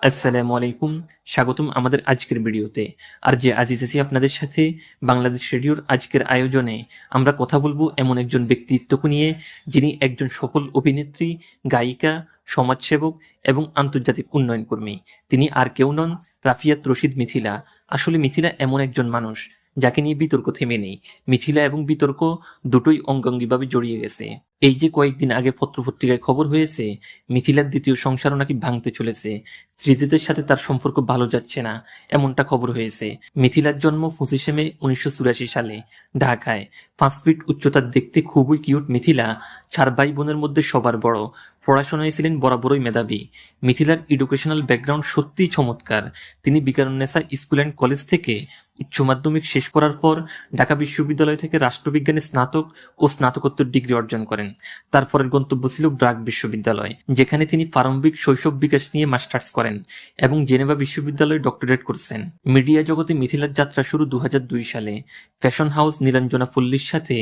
আসসালামু আলাইকুম। স্বাগতম আমাদের আজকের ভিডিওতে। আর যে আজিজ আছি আপনাদের সাথে বাংলাদেশ রেডিওর আজকের আয়োজনে আমরা কথা বলব এমন একজন ব্যক্তিত্বকে নিয়ে, যিনি একজন সফল অভিনেত্রী, গায়িকা, সমাজসেবক এবং আন্তর্জাতিক উন্নয়ন কর্মী। তিনি আর কেউ নন, রাফিয়াত রশিদ মিথিলা। আসলে মিথিলা এমন একজন মানুষ যাকে নিয়ে বিতর্ক থেমে নেই। মিথিলা এবং বিতর্ক দুটোই অঙ্গাঙ্গিভাবে জড়িয়ে গেছে। এই যে কয়েকদিন আগে পত্রপত্রিকায় খবর হয়েছে, মিথিলার দ্বিতীয় সংসারও নাকি ভাঙতে চলেছে। সৃজিতের সাথে তার সম্পর্ক ভালো যাচ্ছে না, এমনটা খবর হয়েছে। মিথিলার জন্ম পঁচিশে মে উনিশশো চুরাশি সালে ঢাকায়। পাঁচ ফিট উচ্চতার দেখতে খুবই কিউট মিথিলা, চার ভাই বোনের মধ্যে সবার বড়। পড়াশোনায় ছিলেন বরাবরই মেধাবী। মিথিলার এডুকেশনাল ব্যাকগ্রাউন্ড সত্যিই চমৎকার। তিনি বিকারুন্নেসা স্কুল অ্যান্ড কলেজ থেকে উচ্চ মাধ্যমিক শেষ করার পর ঢাকা বিশ্ববিদ্যালয় থেকে রাষ্ট্রবিজ্ঞানে স্নাতক ও স্নাতকোত্তর ডিগ্রি অর্জন করেন। তারপরের গন্তব্য ছিল ব্রাক বিশ্ববিদ্যালয়, যেখানে তিনি প্রারম্ভিক শৈশব বিকাশ নিয়ে মাস্টার্স করেন এবং জেনেভা বিশ্ববিদ্যালয়ে ডক্টরেট করছেন। মিডিয়া জগতে মিথিলার যাত্রা শুরু দু হাজার দুই সালে। ফ্যাশন হাউস নীলাঞ্জনা পল্লীর সাথে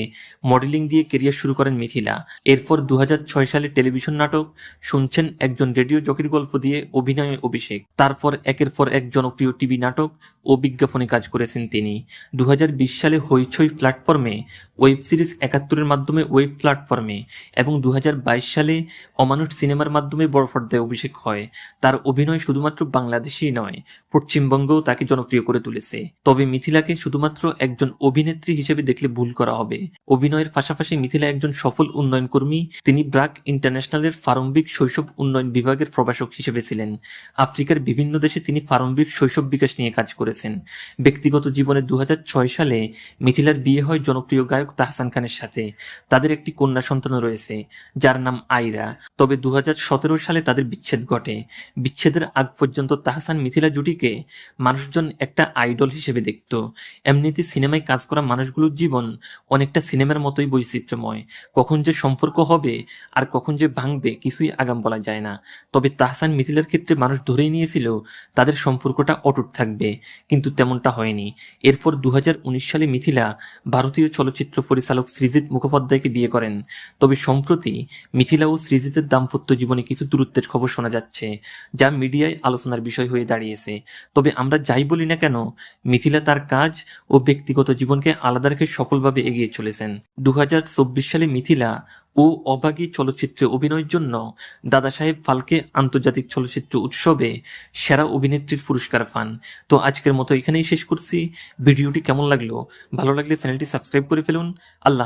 মডেলিং দিয়ে কেরিয়ার শুরু করেন মিথিলা। এরপর দু হাজার ছয় সালে টেলিভিশন নাটক শুনছেন একজন রেডিও জকির গল্প দিয়ে অভিনয়ে অভিষেক। তারপর একের পর এক জনপ্রিয় টিভি নাটক ও বিজ্ঞাপনে কাজ করেছেন তিনি। দু হাজার বিশ সালে হইচই প্ল্যাটফর্মে ওয়েব সিরিজ একাত্তরের মাধ্যমে ওয়েব প্ল্যাটফর্মে এবং দু হাজার বাইশ সালে অমানুষ সিনেমার মাধ্যমে বড় অভিষেক হয়। তার অভিনয় শুধুমাত্র বাংলাদেশেই নয়, পশ্চিমবঙ্গেও তাকে জনপ্রিয় করে তুলেছে। তবে মিথিলাকে শুধুমাত্র একজন অভিনেত্রী হিসেবে দেখলে ভুল করা হবে। অভিনয়ের পাশাপাশি মিথিলা একজন সফল উন্নয়ন কর্মী তিনি ব্রাক ইন্টারন্যাশনালের প্রারম্ভিক শৈশব উন্নয়ন বিভাগের প্রভাষক হিসেবে ছিলেন। আফ্রিকার বিভিন্ন দেশে তিনি প্রারম্ভিক শৈশব বিকাশ নিয়ে কাজ করেছেন। ব্যক্তিগত জীবনে দু হাজার ছয় সালে মিথিলার বিয়ে হয় জনপ্রিয় গায়ক তাহসান খানের সাথে। তাদের একটি কন্যা সন্তান রয়েছে, যার নাম আইরা। তবে দু সালে তাদের বিচ্ছেদ ঘটে। বিচ্ছেদের আগ পর্যন্ত তাহসান মিথিলা জুটিকে মানুষজন একটা আইডল হিসেবে দেখত। এমনিতে সিনেমায় কাজ করা মানুষগুলোর জীবন অনেকটা সিনেমার মতোই বৈচিত্র্যময়। কখন যে সম্পর্ক হবে আর কখন যে ভাঙবে কিছুই আগাম বলা যায় না। তবে তাহসান মিথিলার ক্ষেত্রে মানুষ ধরেই নিয়েছিল তাদের সম্পর্কটা অটুট থাকবে, কিন্তু তেমনটা হয়নি। এরপর দু হাজার উনিশ সালে মিথিলা ভারতীয় চলচ্চিত্র পরিচালক সৃজিত মুখোপাধ্যায়কে বিয়ে করেন। তবে সম্প্রতি মিথিলা ও সৃজিতের দাম্পত্য জীবনে কিছু দূরত্বের খবর শোনা যাচ্ছে, যা মিডিয়ায় আলোচনার বিষয় হয়ে দাঁড়িয়েছে। তবে আমরা যাই বলি না কেন, মিথিলা তার কাজ ও ব্যক্তিগত জীবনকে আলাদা রেখে সফলভাবে এগিয়ে চলেছেন। দু হাজার চব্বিশ সালে মিথিলা ও অবাগী চলচ্চিত্রে অভিনয়ের জন্য দাদা সাহেব ফালকে আন্তর্জাতিক চলচ্চিত্র উৎসবে সেরা অভিনেত্রীর পুরস্কার পান। তো আজকের মতো এখানেই শেষ করছি। ভিডিওটি কেমন লাগল? ভালো লাগলে চ্যানেলটি সাবস্ক্রাইব করে ফেলুন। আল্লাহ